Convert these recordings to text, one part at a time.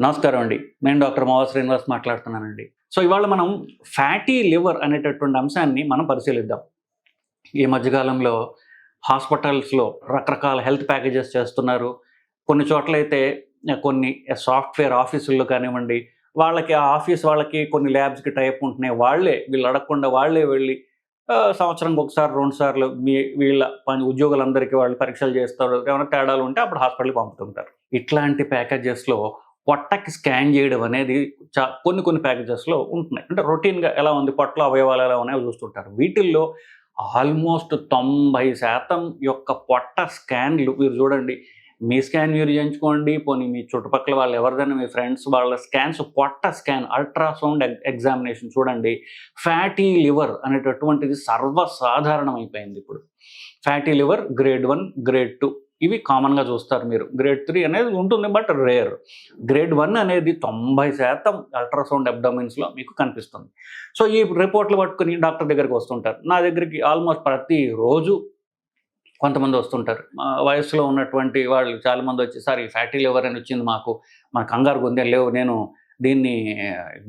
నమస్కారం అండి. నేను డాక్టర్ మావా శ్రీనివాస్ మాట్లాడుతున్నానండి. సో ఇవాళ మనం ఫ్యాటీ లివర్ అనేటటువంటి అంశాన్ని మనం పరిశీలిద్దాం. ఈ మధ్యకాలంలో హాస్పిటల్స్లో రకరకాల హెల్త్ ప్యాకేజెస్ చేస్తున్నారు. కొన్ని చోట్లయితే కొన్ని సాఫ్ట్వేర్ ఆఫీసుల్లో కానివ్వండి వాళ్ళకి ఆ ఆఫీస్ వాళ్ళకి కొన్ని ల్యాబ్స్కి టైప్ ఉంటున్నాయి. వాళ్ళే వీళ్ళు అడగకుండా వాళ్ళే వెళ్ళి సంవత్సరంకి ఒకసారి రెండు సార్లు మీ వీళ్ళ పని ఉద్యోగులందరికీ వాళ్ళు పరీక్షలు చేస్తారు. ఏమైనా తేడాలు ఉంటే అప్పుడు హాస్పిటల్కి పంపుతుంటారు. ఇట్లాంటి ప్యాకేజెస్లో పొట్టకి స్కాన్ చేయడం అనేది చా కొన్ని కొన్ని ప్యాకేజెస్లో ఉంటున్నాయి. అంటే రొటీన్గా ఎలా ఉంది పొట్టలో అవయవాలు ఎలా ఉన్నాయో చూస్తుంటారు. వీటిల్లో ఆల్మోస్ట్ తొంభై శాతం యొక్క పొట్ట స్కాన్లు మీరు చూడండి. మీ స్కాన్ మీరు చేయించుకోండి పోనీ మీ చుట్టుపక్కల వాళ్ళు ఎవరిదైనా మీ ఫ్రెండ్స్ వాళ్ళ స్కాన్స్ పొట్ట స్కాన్ అల్ట్రాసౌండ్ ఎగ్జామినేషన్ చూడండి. ఫ్యాటీ లివర్ అనేటటువంటిది సర్వసాధారణం అయిపోయింది ఇప్పుడు. Fatty liver grade one grade two ఇవి కామన్గా చూస్తారు మీరు. గ్రేడ్ త్రీ అనేది ఉంటుంది బట్ రేర్ గ్రేడ్ వన్ అనేది తొంభై శాతం అల్ట్రాసౌండ్ అబ్డమిన్స్లో మీకు కనిపిస్తుంది. సో ఈ రిపోర్ట్లు పట్టుకుని డాక్టర్ దగ్గరికి వస్తుంటారు. నా దగ్గరికి ఆల్మోస్ట్ ప్రతిరోజు కొంతమంది వస్తుంటారు. వయసులో ఉన్నటువంటి వాళ్ళు చాలామంది వచ్చి సార్ ఈ ఫ్యాటీ లివర్ అని వచ్చింది మాకు. మన కంగారు గుందే లేవు నేను దీన్ని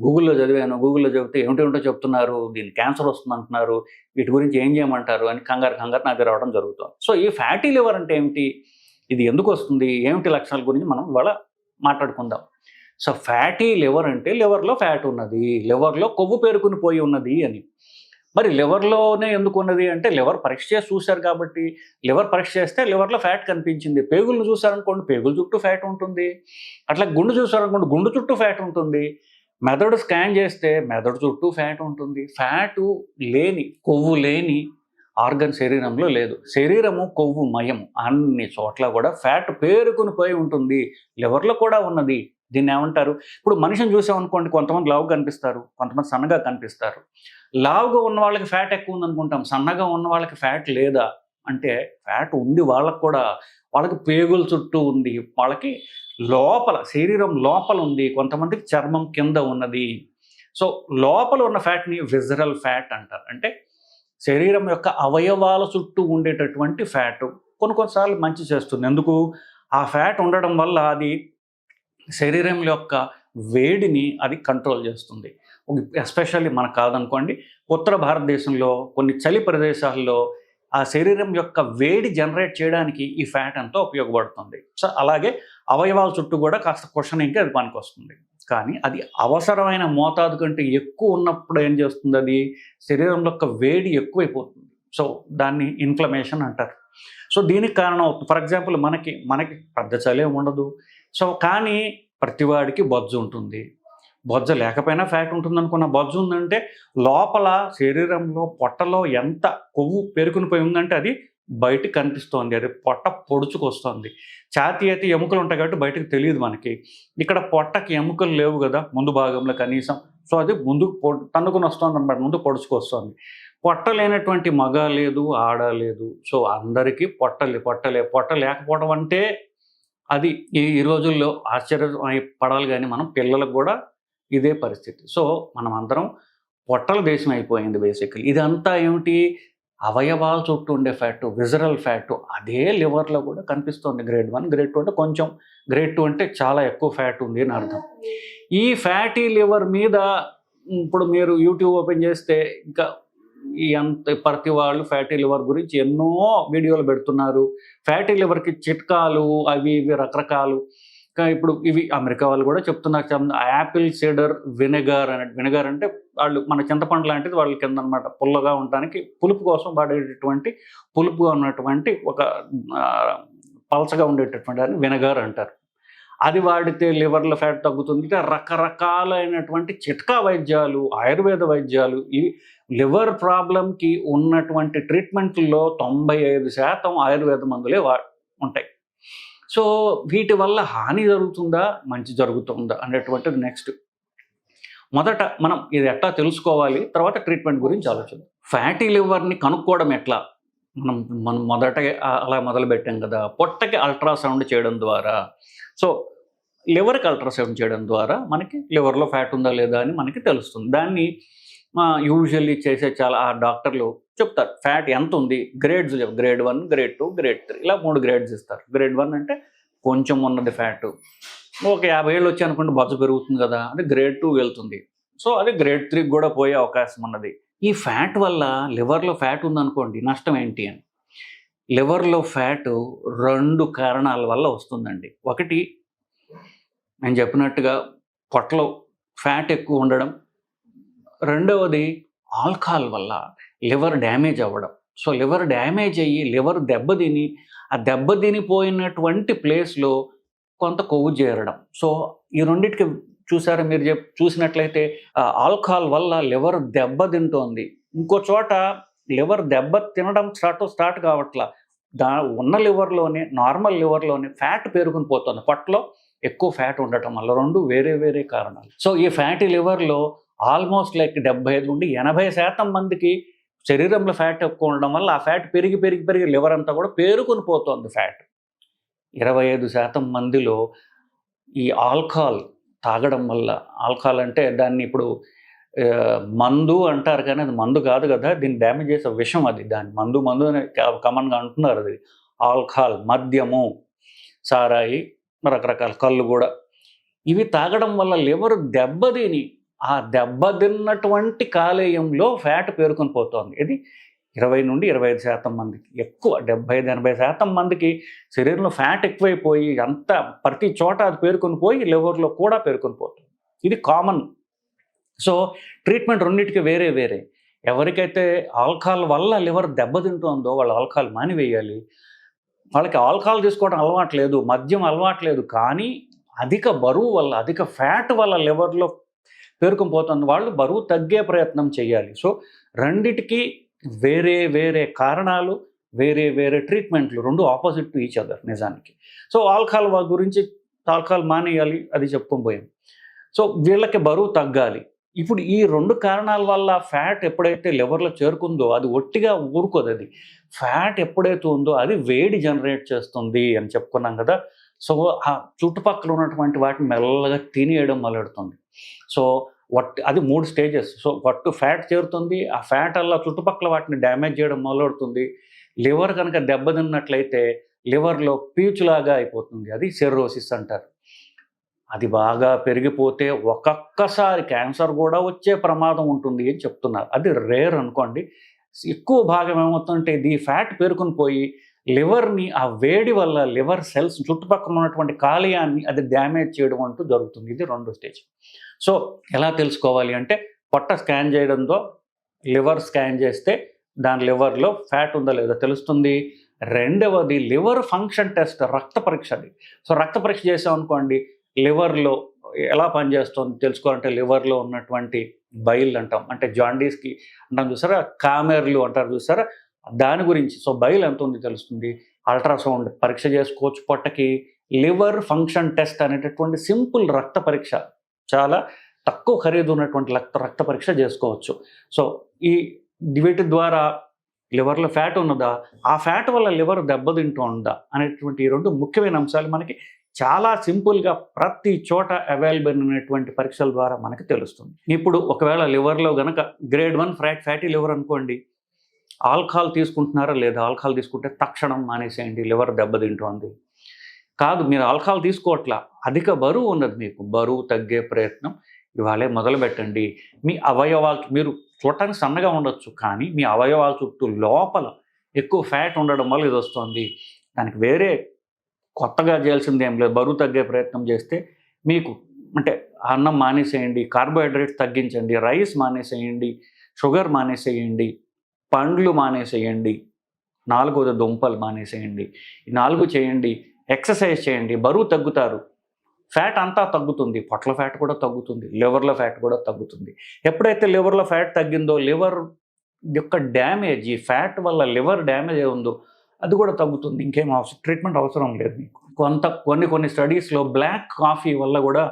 గూగుల్లో చదివాను. గూగుల్లో చెబితే ఏమిటేమిటో చెప్తున్నారు. దీన్ని క్యాన్సర్ వస్తుంది అంటున్నారు వీటి గురించి ఏం చేయమంటారు అని కంగారు కంగారు నాకు రావడం జరుగుతుంది. సో ఈ ఫ్యాటీ లివర్ అంటే ఏమిటి? ఇది ఎందుకు వస్తుంది? ఏమిటి లక్షణాల గురించి మనం ఇవాళ మాట్లాడుకుందాం. సో ఫ్యాటీ లివర్ అంటే లివర్లో ఫ్యాట్ ఉన్నది. లివర్లో కొవ్వు పేరుకుని పోయి ఉన్నది అని. మరి లివర్లోనే ఎందుకు ఉన్నది అంటే లివర్ పరీక్ష చేసి చూశారు కాబట్టి. లివర్ పరీక్ష చేస్తే లివర్లో ఫ్యాట్ కనిపించింది. పేగులను చూసారనుకోండి పేగుల చుట్టూ ఫ్యాట్ ఉంటుంది. అట్లా గుండు చూసారనుకోండి గుండు చుట్టూ ఫ్యాట్ ఉంటుంది. మెదడు స్కాన్ చేస్తే మెదడు చుట్టూ ఫ్యాట్ ఉంటుంది. ఫ్యాటు లేని కొవ్వు లేని ఆర్గన్ శరీరంలో లేదు. శరీరము కొవ్వు మయం అన్ని చోట్ల కూడా ఫ్యాట్ పేరుకుని పోయి ఉంటుంది. లివర్లో కూడా ఉన్నది. దీన్ని ఏమంటారు? ఇప్పుడు మనిషిని చూసామనుకోండి కొంతమంది లావుగా కనిపిస్తారు కొంతమంది సన్నగా కనిపిస్తారు. లావుగా ఉన్న వాళ్ళకి ఫ్యాట్ ఎక్కువ ఉంది అనుకుంటాం. సన్నగా ఉన్న వాళ్ళకి ఫ్యాట్ లేదా? అంటే ఫ్యాట్ ఉంది వాళ్ళకి కూడా వాళ్ళకి పేగుల చుట్టూ ఉంది. వాళ్ళకి లోపల శరీరం లోపల ఉంది. కొంతమందికి చర్మం కింద ఉన్నది. సో లోపల ఉన్న ఫ్యాట్ని విజరల్ ఫ్యాట్ అంటారు. అంటే శరీరం యొక్క అవయవాల చుట్టూ ఉండేటటువంటి ఫ్యాట్ కొన్ని కొన్నిసార్లు మంచి చేస్తుంది. ఎందుకు? ఆ ఫ్యాట్ ఉండడం వల్ల అది శరీరం యొక్క వేడిని అది కంట్రోల్ చేస్తుంది. ఎస్పెషల్లీ మనకు కాదనుకోండి ఉత్తర భారతదేశంలో కొన్ని చలి ప్రదేశాల్లో ఆ శరీరం యొక్క వేడి జనరేట్ చేయడానికి ఈ ఫ్యాట్ ఎంతో ఉపయోగపడుతుంది. సో అలాగే అవయవాల చుట్టూ కూడా కాస్త క్వశ్చనింగ్కి అది పనికొస్తుంది. కానీ అది అవసరమైన మోతాదు కంటే ఎక్కువ ఉన్నప్పుడు ఏం చేస్తుంది అది? శరీరం యొక్క వేడి ఎక్కువైపోతుంది. సో దాన్ని ఇన్ఫ్లమేషన్ అంటారు. సో దీనికి కారణం ఫర్ ఎగ్జాంపుల్ మనకి మనకి పెద్ద చలి ఉండదు. సో కానీ ప్రతివాడికి బొజ్జు ఉంటుంది. బొజ్జ లేకపోయినా ఫ్యాట్ ఉంటుంది అనుకున్న బొజ్జు ఉందంటే లోపల శరీరంలో పొట్టలో ఎంత కొవ్వు పెరుకునిపోయి ఉందంటే అది బయటకు కనిపిస్తోంది. అది పొట్ట పొడుచుకొస్తుంది. ఛాతీ అయితే ఎముకలు ఉంటాయి కాబట్టి బయటకు తెలియదు మనకి. ఇక్కడ పొట్టకి ఎముకలు లేవు కదా ముందు భాగంలో కనీసం. సో అది ముందుకు పొ తన్నుకుని వస్తుంది అనమాట ముందు పొడుచుకొస్తుంది పొట్ట లేనటువంటి మగ లేదు ఆడ లేదు. సో అందరికీ పొట్టలే పొట్టలే పొట్ట లేకపోవడం అంటే అది ఈ ఈ రోజుల్లో ఆశ్చర్య పడాలి కానీ మనం పిల్లలకు కూడా ఇదే పరిస్థితి. సో మనం అందరం పొట్టల దేశం అయిపోయింది బేసికలీ. ఇదంతా ఏమిటి? అవయవాల చుట్టూ ఉండే ఫ్యాట్ విజరల్ ఫ్యాట్ అదే లివర్లో కూడా కనిపిస్తుంది. గ్రేడ్ వన్ గ్రేడ్ టూ అంటే కొంచెం గ్రేడ్ టూ అంటే చాలా ఎక్కువ ఫ్యాట్ ఉంది అని అర్థం. ఈ ఫ్యాటీ లివర్ మీద ఇప్పుడు మీరు యూట్యూబ్ ఓపెన్ చేస్తే ఇంకా ఈ ప్రతి వాళ్ళు ఫ్యాటీ లివర్ గురించి ఎన్నో వీడియోలు పెడుతున్నారు. ఫ్యాటీ లివర్కి చిట్కాలు అవి ఇవి రకరకాలు. ఇంకా ఇప్పుడు ఇవి అమెరికా వాళ్ళు కూడా చెప్తున్నారు యాపిల్ సీడర్ వినెగర్ అనే వినెగర్ అంటే వాళ్ళు మన చింతపండు లాంటిది వాళ్ళ కింద అనమాట పుల్లగా ఉండడానికి పులుపు కోసం వాడేటటువంటి పులుపుగా ఉన్నటువంటి ఒక పలసగా పలచగా ఉండేటటువంటి దాన్ని వినెగర్ అంటారు. అది వాడితే లివర్లో ఫ్యాట్ తగ్గుతుంది. ఇట్లా రకరకాలైనటువంటి చిట్కా వైద్యాలు ఆయుర్వేద వైద్యాలు ఇవి లివర్ ప్రాబ్లంకి ఉన్నటువంటి ట్రీట్మెంట్లో తొంభై ఐదు శాతం ఆయుర్వేద మందులే వా ఉంటాయి. సో వీటి వల్ల హాని జరుగుతుందా? మంచి జరుగుతుందా? అనేటువంటిది నెక్స్ట్ మొదట మనం ఇది ఎట్లా తెలుసుకోవాలి? తర్వాత ట్రీట్మెంట్ గురించి ఆలోచన ఫ్యాటీ లివర్ని కనుక్కోవడం ఎట్లా? మనం మనం మొదట అలా మొదలుపెట్టాం కదా. పొట్టకి అల్ట్రాసౌండ్ చేయడం ద్వారా. సో లివర్కి అల్ట్రాసౌండ్ చేయడం ద్వారా మనకి లివర్లో ఫ్యాట్ ఉందా లేదా అని మనకి తెలుస్తుంది. దాన్ని యూజువల్లీ చేసే చాలా ఆ డాక్టర్లు చెప్తారు ఫ్యాట్ ఎంత ఉంది? Grades grade one grade two grade three ఇలా మూడు గ్రేడ్స్ ఇస్తారు. గ్రేడ్ వన్ అంటే కొంచెం ఉన్నది ఫ్యాట్. ఒక యాభై ఏళ్ళు వచ్చి అనుకుంటే బొజ్జ పెరుగుతుంది కదా అంటే గ్రేడ్ టూ వెళ్తుంది. సో అది గ్రేడ్ త్రీకి కూడా పోయే అవకాశం ఉన్నది. ఈ ఫ్యాట్ వల్ల లివర్లో ఫ్యాట్ ఉందనుకోండి నష్టం ఏంటి అని. లివర్లో ఫ్యాట్ రెండు కారణాల వల్ల వస్తుందండి. ఒకటి నేను చెప్పినట్టుగా పొట్టలో ఫ్యాట్ ఎక్కువ ఉండడం. రెండవది ఆల్కహాల్ వల్ల లివర్ డ్యామేజ్ అవ్వడం. సో లివర్ డ్యామేజ్ అయ్యి లివర్ దెబ్బతిని ఆ దెబ్బతినిపోయినటువంటి ప్లేస్లో కొంత కొవ్వు చేరడం. సో ఈ రెండింటికి చూసారా మీరు చెప్ చూసినట్లయితే ఆ ఆల్కహాల్ వల్ల లివర్ దెబ్బతింటోంది ఇంకో చోట లివర్ దెబ్బ తినడం స్టార్ట్ స్టార్ట్ కావట్లా. దా ఉన్న లివర్లోనే నార్మల్ లివర్లోనే ఫ్యాట్ పెరుగుని పోతుంది. పొట్టలో ఎక్కువ ఫ్యాట్ ఉండటం వల్ల రెండు వేరే వేరే కారణాలు. సో ఈ ఫ్యాటీ లివర్లో ఆల్మోస్ట్ లైక్ డెబ్బై ఐదు నుండి ఎనభై శాతం మందికి శరీరంలో ఫ్యాట్ ఎక్కువ ఉండడం వల్ల ఆ ఫ్యాట్ పెరిగి పెరిగి పెరిగి లివర్ అంతా కూడా పేరుకొని పోతుంది ఫ్యాట్. ఇరవై ఐదు శాతం మందిలో ఈ ఆల్కహాల్ తాగడం వల్ల ఆల్కహాల్ అంటే దాన్ని ఇప్పుడు మందు అంటారు కానీ అది మందు కాదు కదా దీన్ని డ్యామేజ్ చేసే విషయం అది. దాన్ని మందు మందు అని కామన్గా అంటున్నారు అది. ఆల్కహాల్ మద్యము సారాయి రకరకాల కళ్ళు కూడా. ఇవి తాగడం వల్ల లివర్ దెబ్బతిని ఆ దెబ్బతిన్నటువంటి కాలేయంలో ఫ్యాట్ పేరుకొని పోతోంది. ఇది ఇరవై నుండి ఇరవై ఐదు శాతం మందికి ఎక్కువ డెబ్బై ఐదు ఎనభై శాతం మందికి శరీరంలో ఫ్యాట్ ఎక్కువైపోయి అంత ప్రతి చోట అది పేరుకొని పోయి లివర్లో కూడా పేరుకొని పోతుంది. ఇది కామన్. సో ట్రీట్మెంట్ రెండింటికి వేరే వేరే. ఎవరికైతే ఆల్కహాల్ వల్ల లివర్ దెబ్బతింటుందో వాళ్ళు ఆల్కహాల్ మానివేయాలి. వాళ్ళకి ఆల్కహాల్ తీసుకోవడం అలవాట్లేదు మద్యం అలవాట్లేదు కానీ అధిక బరువు వల్ల అధిక ఫ్యాట్ వల్ల లివర్లో పేరుకొని పోతుంది వాళ్ళు బరువు తగ్గే ప్రయత్నం చేయాలి. సో రెండిటికి వేరే వేరే కారణాలు వేరే వేరే ట్రీట్మెంట్లు రెండు ఆపోజిట్ టు ఈచ్ అదర్ నిజానికి. సో ఆల్కహాల్ గురించి ఆల్కహాల్ మానేయాలి అది చెప్పుకొని పోయాం. సో వీళ్ళకి బరువు తగ్గాలి. ఇప్పుడు ఈ రెండు కారణాల వల్ల ఫ్యాట్ ఎప్పుడైతే లివర్లో చేరుకుందో అది ఒట్టిగా ఊరుకోదు అది. ఫ్యాట్ ఎప్పుడైతే ఉందో అది వేడి జనరేట్ చేస్తుంది అని చెప్పుకున్నాం కదా. సో ఆ చుట్టుపక్కల ఉన్నటువంటి వాటిని మెల్లగా తినేయడం మొదలెడుతుంది. సో వట్ అది మూడు స్టేజెస్. సో వట్టు ఫ్యాట్ చేరుతుంది ఆ ఫ్యాట్ అలా చుట్టుపక్కల వాటిని డ్యామేజ్ చేయడం మొదలవుతుంది లివర్ కనుక దెబ్బతిన్నట్లయితే లివర్లో పీచులాగా అయిపోతుంది అది సెర్రోసిస్ అంటారు. అది బాగా పెరిగిపోతే ఒక్కొక్కసారి క్యాన్సర్ కూడా వచ్చే ప్రమాదం ఉంటుంది అని చెప్తున్నారు. అది రేర్ అనుకోండి. ఎక్కువ భాగం ఏమవుతుందంటే ఇది ఫ్యాట్ పేరుకుని పోయి లివర్ని ఆ వేడి వల్ల లివర్ సెల్స్ చుట్టుపక్కల ఉన్నటువంటి కాలేయాన్ని అది డ్యామేజ్ చేయడం అంటూ జరుగుతుంది. ఇది రెండో స్టేజ్. సో ఎలా తెలుసుకోవాలి అంటే పొట్ట స్కాన్ చేయడంతో లివర్ స్కాన్ చేస్తే దాని లివర్లో ఫ్యాట్ ఉందో లేదో తెలుస్తుంది. రెండవది లివర్ ఫంక్షన్ టెస్ట్ రక్త పరీక్ష అది. సో రక్త పరీక్ష చేసాం అనుకోండి లివర్లో ఎలా పనిచేస్తుంది తెలుసుకోవాలంటే లివర్లో ఉన్నటువంటి బైల్ అంటాం. అంటే జాండీస్కి అంటాం చూసారా కామెర్లు అంటారు చూసారా దాని గురించి. సో బైల్ ఎంత ఉంది తెలుస్తుంది. అల్ట్రాసౌండ్ పరీక్ష చేసుకోవచ్చు పొట్టకి. లివర్ ఫంక్షన్ టెస్ట్ అనేటటువంటి సింపుల్ రక్త పరీక్ష. చాలా తక్కువ ఖరీదు ఉన్నటువంటి రక్త రక్త పరీక్ష చేసుకోవచ్చు. సో ఈ వీటి ద్వారా లివర్లో ఫ్యాట్ ఉన్నదా? ఆ ఫ్యాట్ వల్ల లివర్ దెబ్బతింటూ ఉందా? అనేటువంటి ఈ రెండు ముఖ్యమైన అంశాలు మనకి చాలా సింపుల్గా ప్రతి చోట అవైలబుల్ అయినటువంటి పరీక్షల ద్వారా మనకి తెలుస్తుంది. ఇప్పుడు ఒకవేళ లివర్లో గనక grade one fat fatty liver అనుకోండి ఆల్కహాల్ తీసుకుంటున్నారా లేదా? ఆల్కహాల్ తీసుకుంటే తక్షణం మానేసేయండి లివర్ దెబ్బతింటోంది. కాదు మీరు ఆల్కహాల్ తీసుకోవట్లా. అధిక బరువు ఉన్నది మీకు. బరువు తగ్గే ప్రయత్నం ఇవాళే మొదలుపెట్టండి. మీ అవయవాలు మీరు చూడటానికి సన్నగా ఉండొచ్చు కానీ మీ అవయవాల చుట్టూ లోపల ఎక్కువ ఫ్యాట్ ఉండడం వల్ల ఇది వస్తుంది. దానికి వేరే కొత్తగా చేయాల్సింది ఏం లేదు. బరువు తగ్గే ప్రయత్నం చేస్తే మీకు అంటే అన్నం మానేసేయండి కార్బోహైడ్రేట్స్ తగ్గించండి రైస్ మానేసేయండి షుగర్ మానేసేయండి పండ్లు మానేసేయండి నాలుగోది దుంపలు మానేసేయండి. ఈ నాలుగు చేయండి. ఎక్సర్సైజ్ చేయండి బరువు తగ్గుతారు. ఫ్యాట్ అంతా తగ్గుతుంది పొట్ల ఫ్యాట్ కూడా తగ్గుతుంది లివర్లో ఫ్యాట్ కూడా తగ్గుతుంది. ఎప్పుడైతే లివర్లో ఫ్యాట్ తగ్గిందో లివర్ యొక్క డ్యామేజ్ ఈ ఫ్యాట్ వల్ల లివర్ డ్యామేజ్ ఉందో అది కూడా తగ్గుతుంది. ఇంకేం అవసరం ట్రీట్మెంట్ అవసరం లేదు మీకు. కొంత కొన్ని కొన్ని స్టడీస్లో బ్లాక్ కాఫీ వల్ల కూడా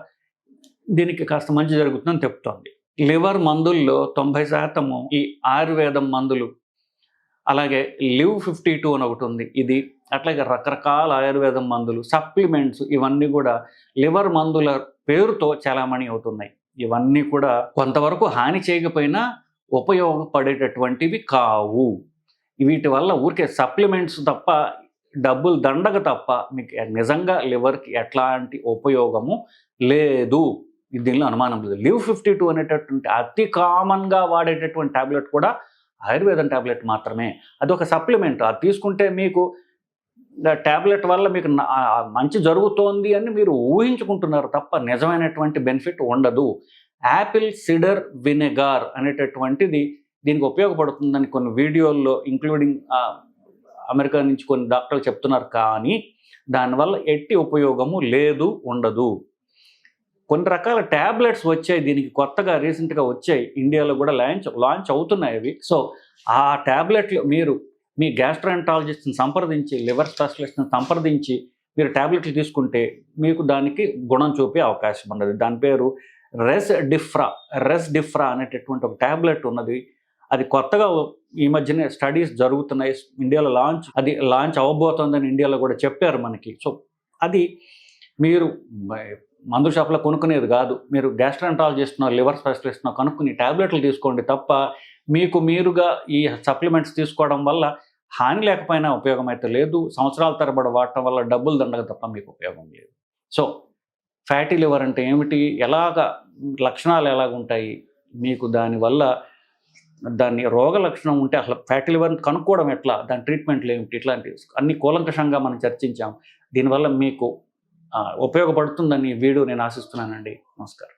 దీనికి కాస్త మంచి జరుగుతుందని చెప్తోంది. లివర్ మందుల్లో తొంభై శాతము ఈ ఆయుర్వేదం మందులు. అలాగే లివ్ ఫిఫ్టీ టూ అని ఒకటి ఉంది. ఇది అట్లాగే రకరకాల ఆయుర్వేదం మందులు సప్లిమెంట్స్ ఇవన్నీ కూడా లివర్ మందుల పేరుతో చలామణి అవుతున్నాయి. ఇవన్నీ కూడా కొంతవరకు హాని చేయకపోయినా ఉపయోగపడేటటువంటివి కావు. వీటి వల్ల ఊరికే సప్లిమెంట్స్ తప్ప డబ్బులు దండగ తప్ప మీకు నిజంగా లివర్కి ఎట్లాంటి ఉపయోగము లేదు. దీనిలో అనుమానం లేదు. లివ్ ఫిఫ్టీ టూ అనేటటువంటి అతి కామన్గా వాడేటటువంటి టాబ్లెట్ కూడా ఆయుర్వేదం టాబ్లెట్ మాత్రమే. అది ఒక సప్లిమెంట్. అది తీసుకుంటే మీకు ట్యాబ్లెట్ వల్ల మీకు మంచి జరుగుతోంది అని మీరు ఊహించుకుంటున్నారు తప్ప నిజమైనటువంటి బెనిఫిట్ ఉండదు. యాపిల్ సిడర్ వినెగార్ అనేటటువంటిది దీనికి ఉపయోగపడుతుందని కొన్ని వీడియోల్లో ఇంక్లూడింగ్ అమెరికా నుంచి కొన్ని డాక్టర్లు చెప్తున్నారు. కానీ దానివల్ల ఎట్టి ఉపయోగము లేదు ఉండదు. కొన్ని రకాల ట్యాబ్లెట్స్ వచ్చాయి. దీనికి కొత్తగా రీసెంట్గా వచ్చాయి. ఇండియాలో కూడా లాంచ్ లాంచ్ అవుతున్నాయి అవి. సో ఆ ట్యాబ్లెట్లు మీరు మీ గ్యాస్ట్రాంటాలజిస్ట్ని సంప్రదించి లివర్ స్పెషలిస్ట్ని సంప్రదించి మీరు ట్యాబ్లెట్లు తీసుకుంటే మీకు దానికి గుణం చూపే అవకాశం ఉన్నది. దాని పేరు రెస్ డిఫ్రా రెస్ డిఫ్రా అనేటటువంటి ఒక ట్యాబ్లెట్ ఉన్నది. అది కొత్తగా ఈ మధ్యనే స్టడీస్ జరుగుతున్నాయి. ఇండియాలో లాంచ్ అది లాంచ్ అవ్వబోతోందని ఇండియాలో కూడా చెప్పారు మనకి. సో అది మీరు మందు షాప్లో కొనుక్కునేది కాదు. మీరు గ్యాస్ట్రాంటాలజిస్ట్నో లివర్ స్పెషలిస్ట్నో కనుక్కుని ట్యాబ్లెట్లు తీసుకోండి తప్ప మీకు మీరుగా ఈ సప్లిమెంట్స్ తీసుకోవడం వల్ల హాని లేకపోయినా ఉపయోగం అయితే లేదు. సంవత్సరాల తరబడి వాడటం వల్ల డబ్బులు దండగ తప్ప మీకు ఉపయోగం లేదు. సో ఫ్యాటీ లివర్ అంటే ఏమిటి? ఎలాగ లక్షణాలు ఎలాగుంటాయి మీకు దానివల్ల దాన్ని రోగ లక్షణం ఉంటే అసలు ఫ్యాటీ లివర్ని కనుక్కోవడం ఎట్లా? దాని ట్రీట్మెంట్లు ఏమిటి? ఇట్లాంటి అన్ని కూలంకషంగా మనం చర్చించాం. దీనివల్ల మీకు ఉపయోగపడుతుందని వీడియో నేను ఆశిస్తున్నానండి. నమస్కారం.